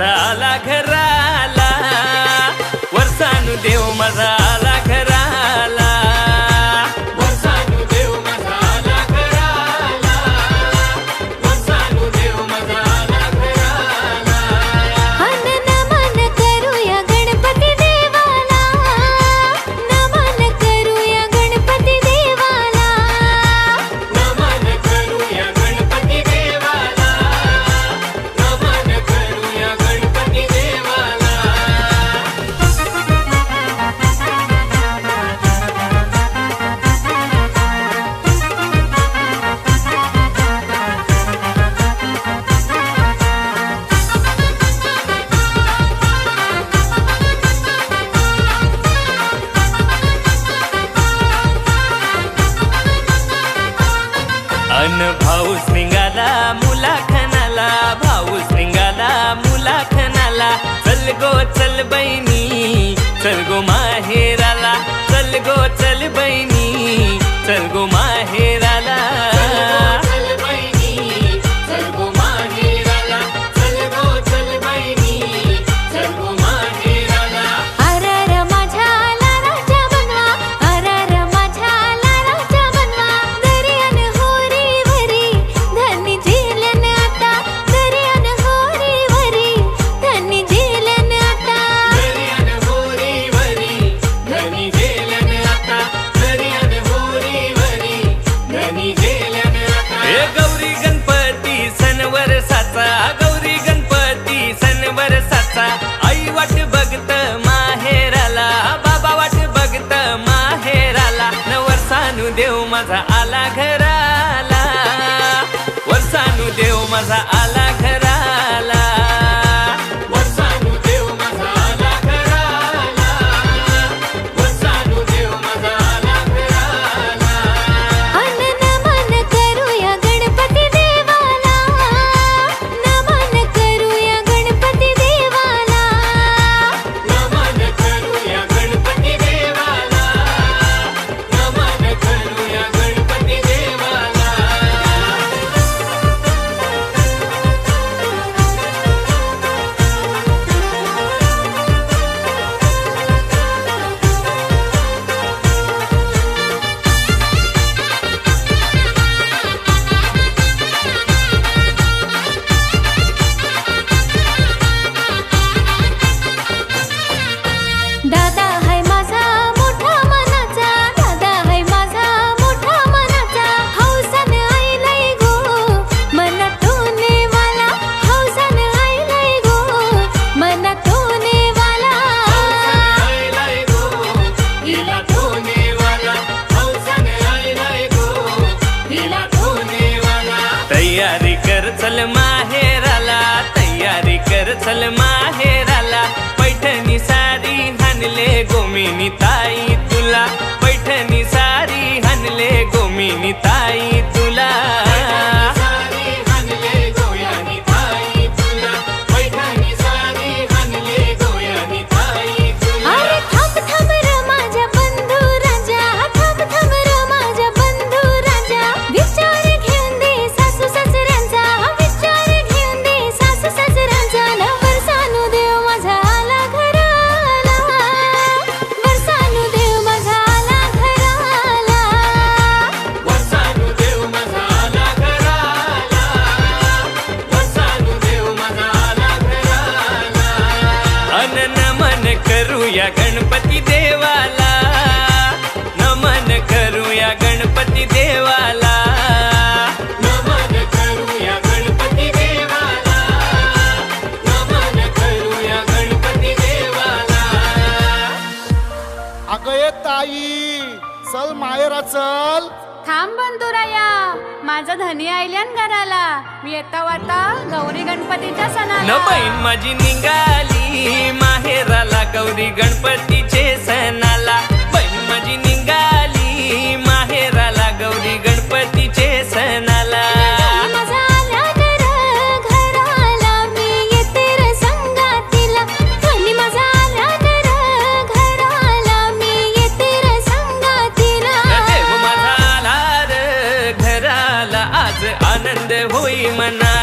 मजा आला घराला. वर सांगू देव मजा आला. मन भाऊ निघाला मुलाखनाला भाऊ निघाला मुलाखनाला. चल गो चल वाट बघत माहेराला. बाबा वाट बघत माहेराला. नवरसानू देव माझा आला घराला. वरसानू देव माझा आला infinita. मन नमन करूया गणपती देवाला. नमन करूया गणपती देवाला. नमन करूया गणपती देवाला. नमन करूया गणपती देवाला. अगं ये ताई चल मायरा चल थांब बंधुराया. माझा धनी आयल्यान घराला. मी येता वाता गौरी गणपतीच्या सणाला. बहीण माझी निघाली माहेराला गौरी गणपतीचे सणाला.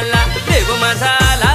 మసాలా పెరుగు మసాలా